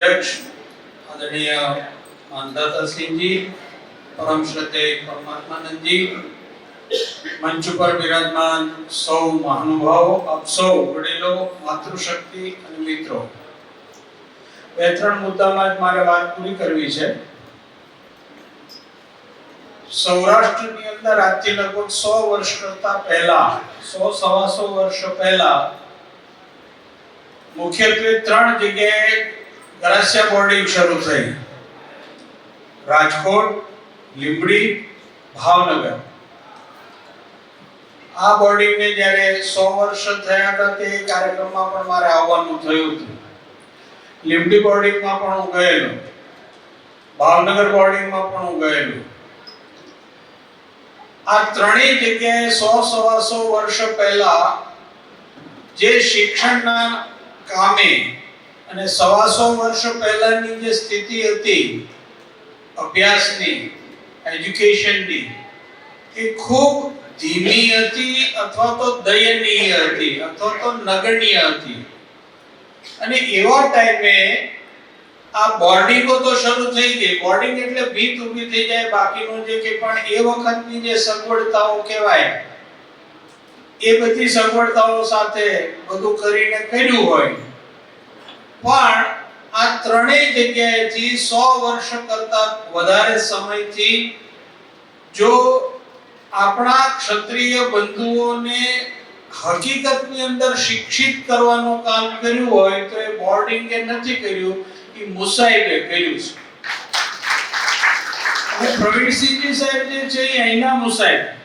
અધ્યક્ષ, આદરણીય માનદાતાસિંહજી પરમ શ્રદ્ધેય પરમાત્માનંદજી, મંચ ઉપર બિરાજમાન સૌ મહાનુભાવો, આપ સૌ વડીલો, માતૃશક્તિ અને મિત્રો. બે ત્રણ મુદ્દામાં જ મારે વાત પૂરી કરવી છે. સૌરાષ્ટ્રની અંદર આજથી લગભગ સો વર્ષ કરતા પહેલા, સો સવા સો વર્ષ પહેલા, મુખ્યત્વે ત્રણ જગ્યાએ ગરાસિયા બોર્ડિંગ શરૂ થઈ. રાજકોટ, લીંબડી, ભાવનગર. આ બોર્ડિંગને જ્યારે સો વર્ષ થયા હતા તે કાર્યક્રમમાં પણ મારે આવવાનું થયું હતું. લીંબડી બોર્ડિંગમાં પણ હું ગયેલો. ભાવનગર બોર્ડિંગમાં પણ હું ગયેલો. આ ત્રણેય જગ્યાએ સો સવાસો વર્ષ પહેલા જે શિક્ષણના કામે અને સવાસો વર્ષ પહેલાની જે સ્થિતિ હતી, અભ્યાસની એજ્યુકેશનની એ ખૂબ ધીમી હતી અથવા તો દયનીય હતી અથવા તો નગણ્ય હતી. અને એવા ટાઈમે આ બોર્ડિંગો તો શરૂ થઈ ગઈ. બોર્ડિંગ એટલે ભીત ઊભી થઈ જાય. બાકીનું જે કે પણ એ વખતની જે સગવડતાઓ કહેવાય, એ બધી સગવડતાઓ સાથે બધું કરીને કર્યું હોય. પણ આ ત્રણેય જગ્યાએથી સો વર્ષ કરતા વધારે સમયથી જો આપણા ક્ષત્રિય બંધુઓને હકીકતની અંદર શિક્ષિત કરવાનું કામ કર્યું હોય તો એ બોર્ડિંગે નથી કર્યું, એ મુસાઈબે કર્યું છે. અને પ્રવીણસિંહજી સાહેબ જે છે એ અહીંના મુસાઈબ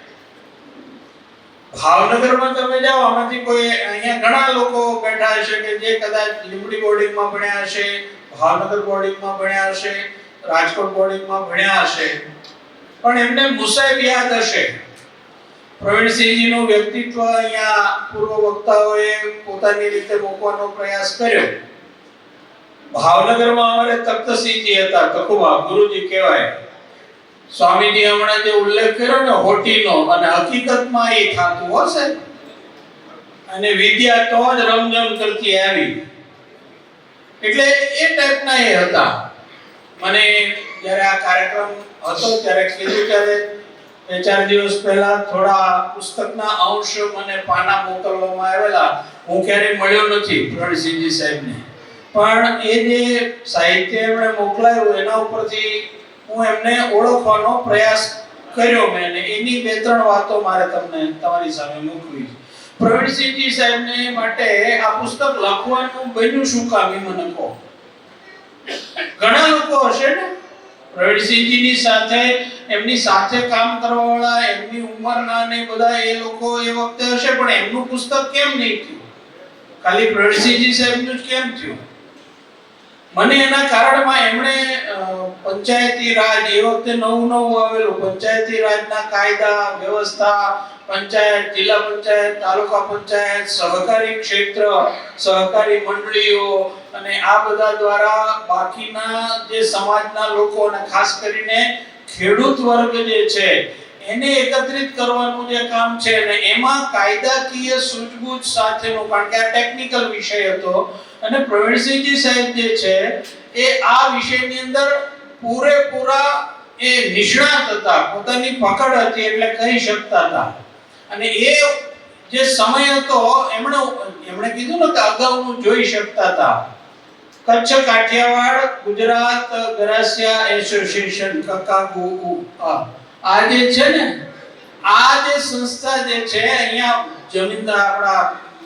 ભાવનગરમાં તમે જાઓ, આમાંથી કોઈ અહીંયા ઘણા લોકો બેઠા હશે કે જે કદાચ લીંબડી બોર્ડિંગમાં ભણ્યા હશે, ભાવનગર બોર્ડિંગમાં ભણ્યા હશે, રાજકોટ બોર્ડિંગમાં ભણ્યા હશે. પણ એમને મુસાહેબ યાદ હશે. પ્રવીણસિંહજીનું વ્યક્તિત્વ અહીંયા પૂર્વ વક્તાઓએ પોતાની રીતે મૂકવાનો પ્રયાસ કર્યો. ભાવનગરમાં અમારે તખ્તસિંહજી હતા તકુબા ગુરુજી કહેવાય. સ્વામીજી હમણાં જે ઉલ્લેખ કર્યો ને હોટીનો, અને હકીકતમાં એ થતું હશે. અને વિદ્યા તો જ રમઝમ કરતી આવી. એટલે એ ટાઈપના એ હતા. મને જ્યારે આ કાર્યક્રમ હતો, ત્યારે કીધું ત્યારે બે ચાર દિવસ પહેલા થોડા પુસ્તકના અંશ મને પાના મોકલવામાં આવેલા. હું ક્યારેય મળ્યો નથી પ્રણસિંહજી સાહેબને. પણ એ જે સાહિત્ય એમણે મોકલાયું, એના ઉપરથી હું એમને ઓળખવાનો પ્રયાસ કર્યો મેં એની બે ત્રણ વાતો મારે તમને તમારી સામે મૂકવી પ્રવીણસિંહજી સાહેબને માટે આ પુસ્તક લખવાનું બન્યું શું કામ એ મને કહો. ઘણા લોકો હશે ને? પ્રવીણસિંહજીની સાથે, એમની સાથે કામ કરવાવાળા, એમની ઉંમરના ને બધા એ લોકો એ વખતે હશે, પણ એમનું પુસ્તક કેમ નહીં થયું? ખાલી પ્રવીણસિંહજી સાહેબનું જ કેમ થયું? મને એના કારણમાં એમણે પંચાયતી રાજ, એ નવું નવું આવેલું પંચાયતી રાજના કાયદા, વ્યવસ્થા, પંચાયત, જિલ્લા પંચાયત, તાલુકા પંચાયત, સહકારી ક્ષેત્ર, સહકારી મંડળીઓ અને આ બધા દ્વારા બાકીના જે સમાજના લોકો અને ખાસ કરીને ખેડૂત વર્ગ જે છે, એને એકત્રિત કરવાનું જે કામ છે અને એમાં કાયદાકીય સૂઝબૂછ સાથેનું, કારણ કે આ ટેકનિકલ વિષય હતો અને પ્રવીણસિંહજી સાહેબ જે છે, એ આ વિષયની અંદર પૂરેપૂરા એ નિષ્ણાત હતા. પોતાની પકડ હતી એટલે કહી શકતા હતા. અને એ જે સમય હતો, એમણે એમણે કીધું ને કે અગાઉનું જોઈ શકતા હતા. કચ્છ, કાઠિયાવાડ, ગુજરાત, ગરાસિયા એસોસિએશન કકાગુ આ આ જે છે ને, આ જે સંસ્થા જે છે, અહીંયા જમીનદાર આપણા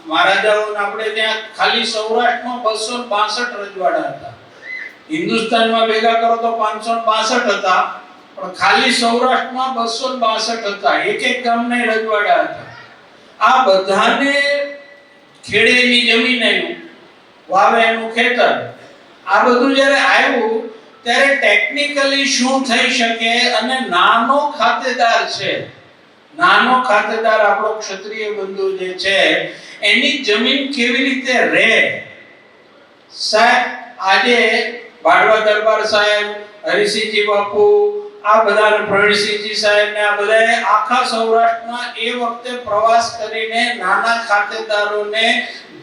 મહારાજાઓ આપણે ત્યાં ખાલી સૌરાષ્ટ્રમાં બસો બાસઠ રજવાડા હતા. હિન્દુસ્તાનમાં ભેગા કરો તો પાંચસો બાસઠ હતા, પણ ખાલી સૌરાષ્ટ્રમાં બસો બાસઠ હતા. એક એક ગામને રજવાડા હતા. આ બધાને ખેડેની જમીન આવ્યું વાવે એનું ખેતર. આ બધું જ્યારે આવ્યું ત્યારે ટેકનિકલી શું થઈ શકે અને નાનો ખાતેદાર છે? નાનો ખાતેદાર આપણો ક્ષત્રિય બંધુ જે છે, એની જમીન કેવી રીતે રહે? સાહેબ, આજે ભાડવા દરબાર સાહેબ, હરિસિંહજી બાપુ, આ બધા પ્રવીણસિંહજી સાહેબ ને આ બધા આખા સૌરાષ્ટ્રમાં એ વખતે પ્રવાસ કરીને નાના ખાતેદારોને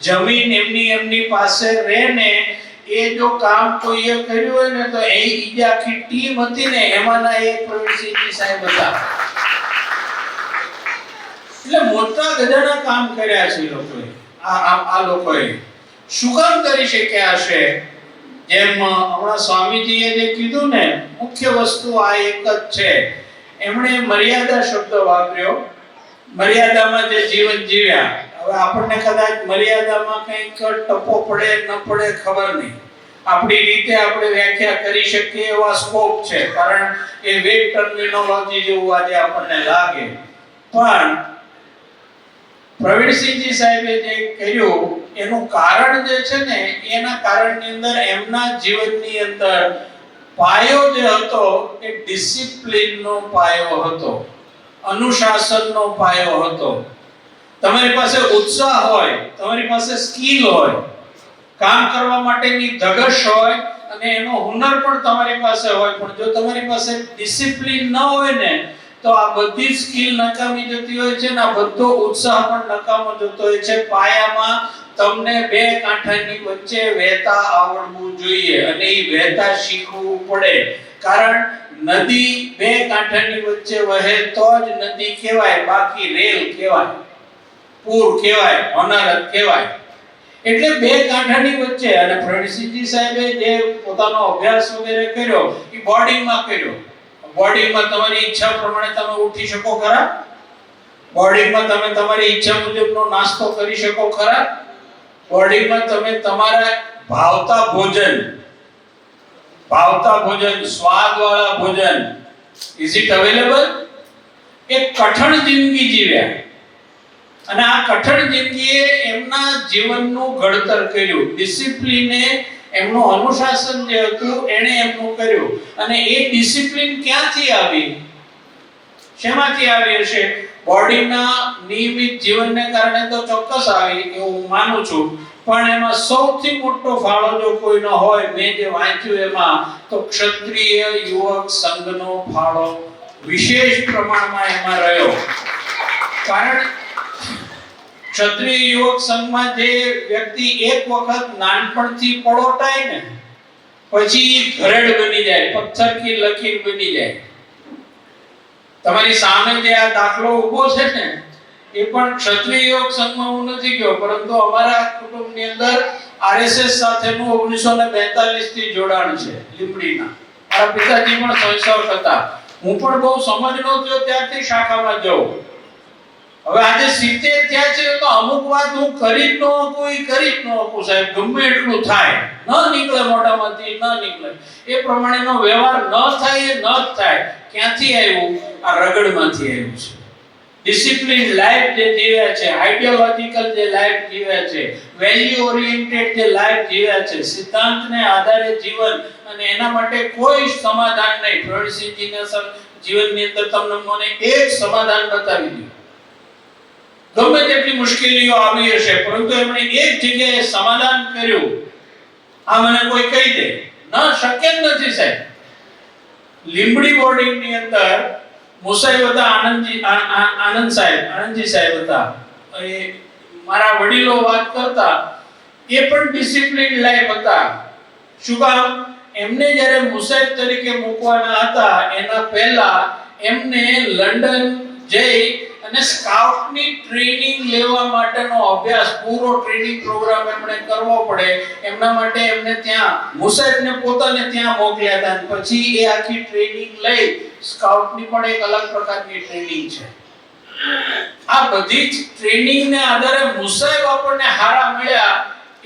જમીન એમની એમની પાસે રહે ને એ જો કામ કોઈએ કર્યું હોય ને તો એ ઈ આખી ટીમ હતી ને, એમાંના એક પ્રવીણસિંહજી સાહેબ હતા. એટલે મોટા ગધાના કામ કર્યા છે લોકોએ. આ આ લોકોએ. શું કામ કરી શક્યા હશે? જેમ હમણાં સ્વામીજીએ જે કીધું ને, મુખ્ય વસ્તુ આ એક જ છે. એમણે મર્યાદા શબ્દ વાપર્યો. મર્યાદામાં જે જીવન જીવ્યા. હવે આપણને કદાચ મર્યાદામાં કંઈક ટપો પડે, ન પડે ખબર નહીં. આપણી રીતે આપણે વ્યાખ્યા કરી શકીએ એવા સ્કોપ છે. કારણ એ વેગ ટર્મિનોલોજી જેવું આજે આપણને લાગે. પણ પ્રવીણસિંહજી સાહેબે જે કર્યું, એનું કારણ જે છે ને, એના કારણની અંદર એમના જીવનની અંદર પાયો જે હતો, એ ડિસિપ્લિનનો પાયો હતો, અનુશાસનનો પાયો હતો. તમારી પાસે ઉત્સાહ હોય, તમારી પાસે સ્કિલ હોય, કામ કરવા માટેની ધગશ હોય, અને એનો હુનર પણ તમારી પાસે હોય, પણ જો તમારી પાસે ડિસિપ્લિન ન હોય ને તો આ બધી સ્કિલ નકામી જતી હોય છે ને આ બધો ઉત્સાહ પણ નકામો જતો હોય છે. પાયામાં તમને બે કાંઠાની વચ્ચે વહેતા આવડવું જોઈએ અને એ વહેતા શીખવું પડે. કારણ નદી બે કાંઠાની વચ્ચે વહે તો જ નદી કહેવાય, બાકી રેલ કહેવાય, પૂર કહેવાય, અનારત કહેવાય. એટલે બે કાંઠાની વચ્ચે, અને પ્રવીણસિંહજી સાહેબે જે પોતાનો અભ્યાસ વગેરે કર્યો એ બોર્ડિંગમાં કર્યો. બોર્ડિંગમાં તમારી ઈચ્છા પ્રમાણે તમે ઉઠી શકો ખરા? બોડીમાં તમે તમારી ઈચ્છા મુજબનો નાસ્તો કરી શકો ખરા? બોડીમાં તમે તમારા ભાવતા ભોજન ભાવતા ભોજન, સ્વાદવાળા ભોજન ઇઝ ઇટ અવેલેબલ એક કઠણ જિંદગી જીવ્યા અને આ કઠણ જિંદગીએ એમના જીવનનું ઘડતર કર્યું. ડિસિપ્લિને એમનું અનુશાસન જે હતું એણે એમનું કર્યું. અને એ ડિસિપ્લિન ક્યાંથી આવી? શેમાંથી આવી હશે? બોડીના નિયમિત જીવનને કારણે તો ચોક્કસ આવી, એવું હું માનું છું. પણ એમાં સૌથી મોટો ફાળો જો કોઈનો હોય, મેં જે વાંચ્યું એમાં, તો ક્ષત્રિય યુવક સંઘનો ફાળો વિશેષ પ્રમાણમાં એમાં રહ્યો. કારણ ક્ષત્રિય યુવક સંઘમાં જે વ્યક્તિ એક વખત નાનપણથી પળોટાય ને, પછી ઘરેડ બની જાય પથ્થર કી લકીર બની જાય. તમારી સામે જે આ દાખલો ઊભો છે ને, એ પણ ક્ષત્રિય યોગ સંઘમાં હું નથી ગયો, પરંતુ અમારા કુટુંબની અંદર આરએસએસ સાથેનું 1942 થી જોડાણ છે, લીંબડીના. મારા પિતાજી પણ સંસ્થાક હતા. હું પણ બહુ સમજ નહોતો ત્યારથી શાખામાં જઉં. હવે આજે સિત્તેર થયા છે તો અમુક વાત હું કરી જ ન શકું ઈ કરી જ ન શકું સાહેબ. ગમે એટલું થાય. ન નીકળે મોઢામાંથી, ન નીકળે. એ પ્રમાણેનો વ્યવહાર ન થાય એ ન જ થાય. ક્યાંથી આવ્યું? આ રગડમાંથી આવ્યું છે. ડિસિપ્લિન લાઈફ જે જીવ્યા છે આઈડિયોલોજિકલ જે લાઈફ જીવ્યા છે વેલ્યુ ઓરિએન્ટેડ જે લાઈફ જીવ્યા છે, સિદ્ધાંતને આધારે જીવન અને એના માટે કોઈ સમાધાન નહીં. પ્રવીણસિંહજીના સર જીવનની અંદર તમને મને એક સમાધાન બતાવી દઉં. ગમે તેટલી મુશ્કેલીઓ આવી હશે, પરંતુ એમણે એક જગ્યાએ સમાધાન કર્યું. આ મને કોઈ કહી દે. ના, શક્ય જ નથી, સાહેબ. લીંબડી બોર્ડિંગની અંદર મુસાઈ હતા આનંદજી આનંદ સાહેબ, આનંદજી સાહેબ હતા. એ મારા વડીલો વાત કરતા, એ પણ ડિસિપ્લિન લાઈફ હતા. શું કામ? એમને જ્યારે મુસાઈબ તરીકે મૂકવાના હતા, એના પહેલા એમને લંડન જઈ અને સ્કાઉટની ટ્રેનિંગ લેવા માટેનો અભ્યાસ, પૂરો ટ્રેનિંગ પ્રોગ્રામ એમણે કરવો પડે, એમના માટે એમને ત્યાં મુસાઈબને પોતાને ત્યાં મોકલ્યા હતા પછી એ આખી ટ્રેનિંગ લઈ સ્કાઉટની પણ એક અલગ પ્રકારની ટ્રેનિંગ છે. આ બધી જ ટ્રેનિંગને આધારે મુસાઈબ આપણને હારા મળ્યા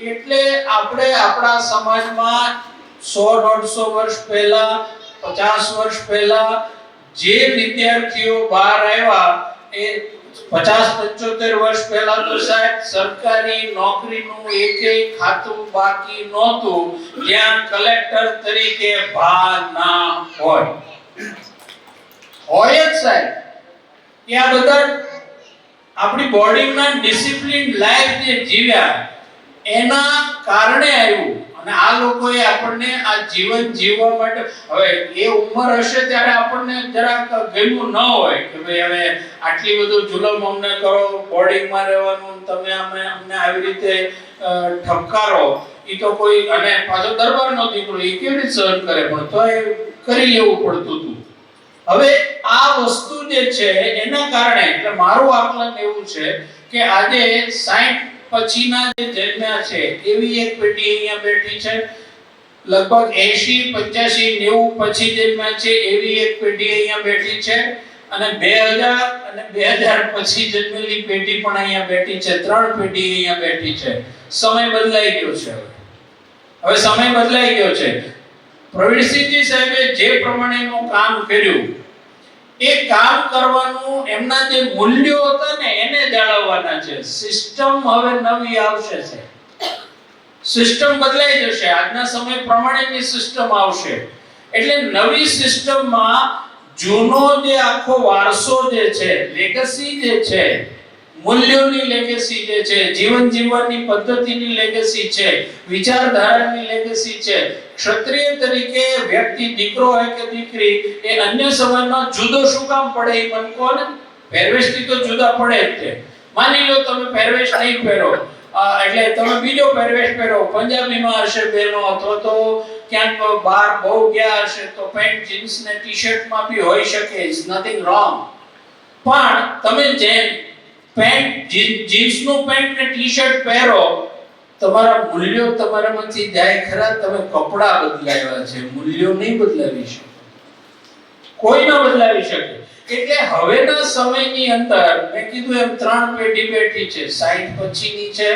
એટલે આપણે આપણા સમાજમાં સો દોઢસો વર્ષ પહેલા, પચાસ વર્ષ પહેલા જે વિદ્યાર્થીઓ બહાર આવ્યા એ પચાસ પંચોતેર વર્ષ પહેલા તો સાહેબ સરકારી નોકરીનું એકેય ખાતું બાકી નહોતું. ત્યાં કલેક્ટર તરીકે ભા ના હોય. હોય જ સાહેબ. કે આ બધા આપણી ના ડિસિપ્લિન લાઈફ જે જીવ્યા, એના કારણે આવ્યું. અને આ લોકોએ આપણને આ જીવન જીવવા માટે, હવે એ ઉંમર હશે ત્યારે આપણને જરાક ગમ્યું ન હોય કે ભાઈ હવે આટલી બધું જુલમ અમને કરો બોર્ડિંગમાં રહેવાનું, તમે અમે અમને આવી રીતે ઠપકારો એ તો કોઈ, અને પાછો દરબારનો દીકરો એ કેવી રીતે સહન કરે? પણ તો એ કરી લેવું પડતું હતું. હવે આ વસ્તુ જે છે, એના કારણે, એટલે મારું આકલન એવું છે કે આજે 60 પછીના જે જન્મ્યા છે, એવી એક પેઢી અહીંયા બેઠી છે. લગભગ 80 85 90 પછી જન્મ્યા છે, એવી એક પેઢી અહીંયા બેઠી છે. અને 2000 અને 2000 પછી જન્મેલી પેઢી પણ અહીંયા બેઠી છે, ત્રણ પેઢી અહીંયા બેઠી છે. સમય બદલાઈ ગયો છે હવે. હવે સમય બદલાઈ ગયો છે. પ્રવીણસિંહજી સાહેબે જે પ્રમાણેનું કામ કર્યું એ કામ કરવાનું એમના જે મૂલ્યો હતા ને, એને જાળવવાના છે. સિસ્ટમ હવે નવી આવશે છે. સિસ્ટમ બદલાઈ જશે. આજના સમય પ્રમાણેની સિસ્ટમ આવશે. એટલે નવી સિસ્ટમમાં જૂનો જે આખો વારસો જે છે લેગસી જે છે મૂલ્યોની લેગેસી જે છે, જીવન જીવવાની પદ્ધતિની લેગેસી છે, વિચારધારાની લેગેસી છે. ક્ષત્રિય તરીકે વ્યક્તિ દીકરો હોય કે દીકરી, એ અન્ય સમાજમાં જુદો શું કામ પડે એ મન કહો પહેરવેશથી તો જુદા પડે જ છે માની લો તમે પહેરવેશ નહીં પહેરો. એટલે તમે બીજો પહેરવેશ પહેરો. પંજાબીમાં હશે બેનો અથવા તો ક્યાંક બહાર બહુ ગયા હશે, તો પેન્ટ, જીન્સ ને ટી શર્ટમાં બી હોઈ શકે. ઇઝ નથિંગ રોંગ પણ તમે જેમ પેન્ટ જીન્સનું પેન્ટ ને ટી શર્ટ પહેરો, તમારા મૂલ્યો તમારામાંથી જાય ખરા, તમે કપડા બદલાવ્યા છે, મૂલ્યો નહીં બદલાવી શકે. કોઈ ન બદલાવી શકે. એટલે હવેના સમયની અંદર મેં કીધું એમ, ત્રણ પેઢી બેઠી છે. 60 પછીની છે,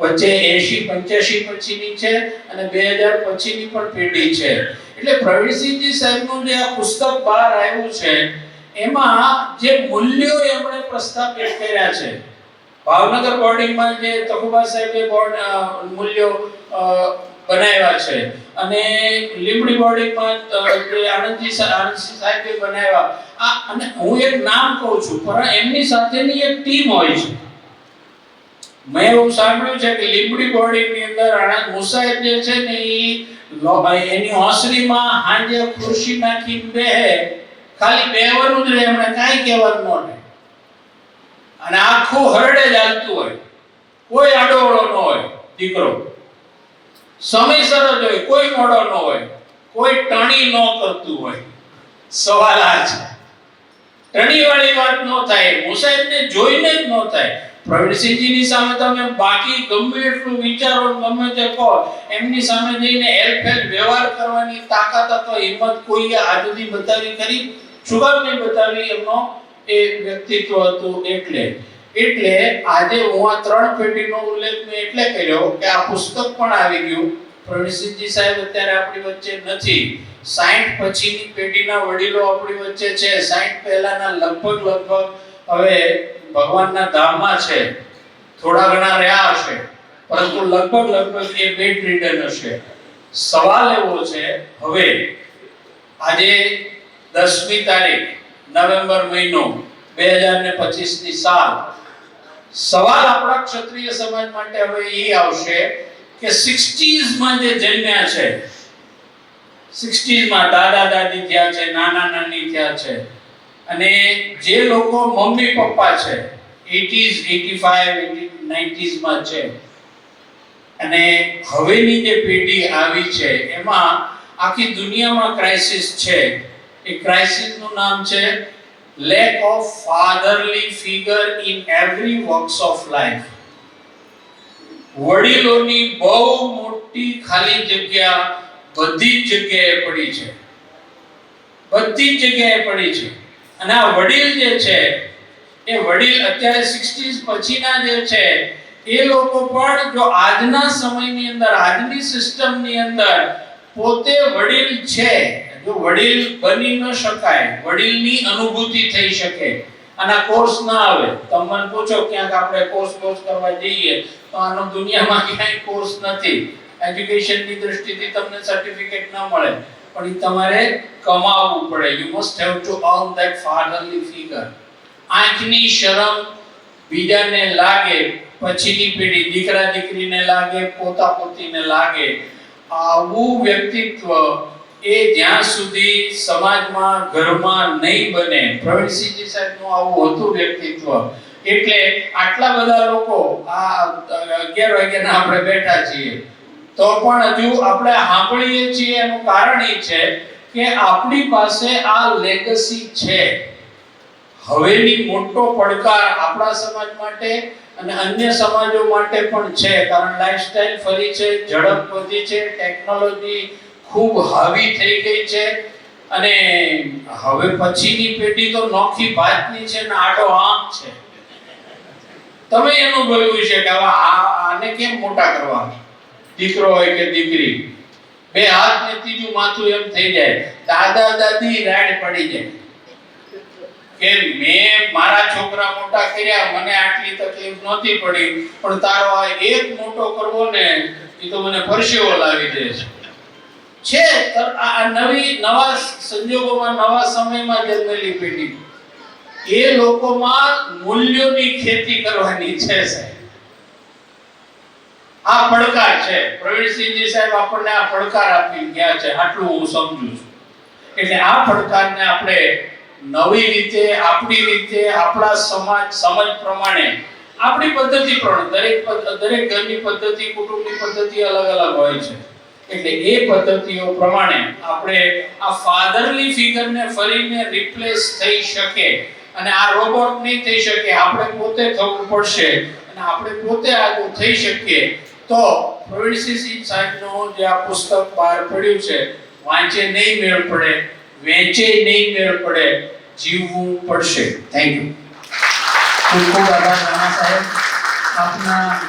વચ્ચે 80 85 પછીની છે, અને 2000 પછીની પણ પેઢી છે. એટલે પ્રવીણસિંહજી સાહેબનું જે આ પુસ્તક બહાર આવ્યું છે એમાં જે મૂલ્યો એમણે પ્રસ્થાપિત કર્યા છે, ભાવનગર બોર્ડિંગમાં જે તખુબા સાહેબે બોર્ડ મૂલ્યો બનાવ્યા છે અને લીંબડી બોર્ડિંગમાં જે આનંદજી આનંદજી સાહેબે બનાવ્યા, આ, અને હું એક નામ કહું છું, પણ એમની સાથેની એક ટીમ હોય છે. મેં એવું સાંભળ્યું છે કે લીંબડી બોર્ડિંગની અંદર આનંદ મુસાહેબ જે છે ને એ એની હોસરીમાં હાંજે ખુરશી નાખીને બેહે ખાલી બેહવાનું જ રહે, એમણે કાંઈ કહેવાનું ન રહે. અને આખું હરડે જ હાલતું હોય. કોઈ આડોવળો ન હોય, દીકરો. સમયસર જ હોય, કોઈ મોડો ન હોય, કોઈ ટણી ન કરતું હોય. સવાલ આ છે. ટણી વાળી વાત ન થાય, મુસાહેબને જોઈને જ ન થાય. પ્રવીણસિંહજીની સામે તમે બાકી ગમે એટલું વિચારો ગમે તે કહો, એમની સામે જઈને હેલ્પ હેલ્પ વ્યવહાર કરવાની તાકાત અથવા હિંમત કોઈએ આજ સુધી બતાવી ખરી? કામ બતાવી એમનો એ વ્યક્તિત્વ હતું એટલે. એટલે આજે હું આ ત્રણ પેઢીનો ઉલ્લેખ મેં એટલે કર્યો કે આ પુસ્તક પણ આવી ગયું. પ્રવીણસિંહજી સાહેબ અત્યારે આપણી વચ્ચે નથી. 60 પછીની પેઢીના વડીલો આપણી વચ્ચે છે. 60 પહેલાના લગભગ લગભગ હવે ભગવાનના ધામમાં છે. થોડા ઘણા રહ્યા હશે. પરંતુ લગભગ લગભગ એ બેડ રિડન હશે. સવાલ એવો છે, હવે આજે દસમી તારીખ, નવેમ્બર મહિનો, બે હજાર ને પચીસની સાલ. સવાલ આપણા ક્ષત્રિય સમાજ માટે હવે એ આવશે કે સિક્સટીઝમાં જે જન્મ્યા છે 60s માં દાદા દાદી થયા છે, નાના નાની થયા છે, અને જે લોકો મમ્મી પપ્પા છે 80s 85 90s માં છે. અને હવેની જે પેઢી આવી છે, એમાં આખી દુનિયામાં ક્રાઇસિસ છે. એ ક્રાઇસિસનું નામ છે lack of fatherly figure in every walks of life વડીલોની બહુ મોટી ખાલી જગ્યા બધી જગ્યાએ પડી છે. બધી જગ્યાએ પડી છે. અને આ વડીલ જે છે, એ વડીલ અત્યારે 60s પછીના જે છે, એ લોકો પણ જો આજના સમયની અંદર, આજની સિસ્ટમની અંદર પોતે વડીલ છે જો વડીલ બની ન શકાય, વડીલની અનુભૂતિ થઈ શકે. આના કોર્સ ના આવે. તમે મને પૂછો ક્યાંક આપણે કોર્સ કોર્સ કરવા જઈએ, તો આનો દુનિયામાં ક્યાંય કોર્સ નથી. એજ્યુકેશનની દ્રષ્ટિથી તમને સર્ટિફિકેટ ન મળે. પણ તમારે કમાવવું પડે. You must have to earn that fatherly figure આંખની શરમ બીજાને લાગે, પછીની પેઢી દીકરા દીકરીને લાગે પોતા પોતીને લાગે. આવું વ્યક્તિત્વ એ જ્યાં સુધી સમાજમાં, ઘરમાં નહીં બને પ્રવીણસિંહજી સાહેબનું આવું હતું વ્યક્તિત્વ, એટલે આટલા બધા લોકો આ અગિયાર વાગ્યાના આપણે બેઠા છીએ. તો પણ હજુ આપણે સાંભળીએ છીએ એનું કારણ એ છે કે આપણી પાસે આ લેગસી છે. હવેની મોટો પડકાર આપણા સમાજ માટે અને અન્ય સમાજો માટે પણ છે. કારણ લાઈફસ્ટાઈલ ફરી છે, ઝડપ વધી છે ટેકનોલોજી ખૂબ હાવી થઈ ગઈ છે અને હવે પછીની પેઢી તો નોખી ભાતની છે ને આડો આમ છે. તમે અનુભવ્યું છે કે આ આને કેમ મોટા કરવા? દીકરો હોય કે દીકરી? બે હાથ ને ત્રીજું માથું એમ થઈ જાય. દાદા દાદી રાડ પડી જાય. કે મેં મારા છોકરા મોટા કર્યા, મને આટલી તકલીફ નહોતી પડી, પણ તારો આ એક મોટો કરવો ને, એ તો મને પરસેવો લાવી દે છે. છે આ નવી નવા સંજોગોમાં, નવા સમયમાં જન્મેલી પેઢી એ લોકોમાં મૂલ્યોની ખેતી કરવાની છે, સાહેબ. આ પડકાર છે. પ્રવીણસિંહજી સાહેબ આપણને આ પડકાર આપી ગયા છે, આટલું હું સમજુ છું. એટલે આ પડકારને આપણે નવી રીતે, આપણી રીતે, આપણા સમાજ સમજ પ્રમાણે, આપણી પદ્ધતિ પ્રમાણે, દરેક દરેક ઘરની પદ્ધતિ, કુટુંબની પદ્ધતિ અલગ અલગ હોય છે. એટલે એ પદ્ધતિઓ પ્રમાણે આપણે આ ફાધરલી ફિગરને ફરીને રિપ્લેસ થઈ શકે અને આ રોબોટ નહીં થઈ શકે, આપણે પોતે થવું પડશે અને આપણે પોતે આગળ થઈ શકીએ. તો પ્રવીણસિંહ સાહેબનું જે આ પુસ્તક બહાર પડ્યું છે, વાંચે નહીં મેળ પડે, વેચે નહીં મેળ પડે, જીવવું પડશે. થેન્ક યુ ખૂબ ખૂબ આભાર નાના સાહેબ. આપના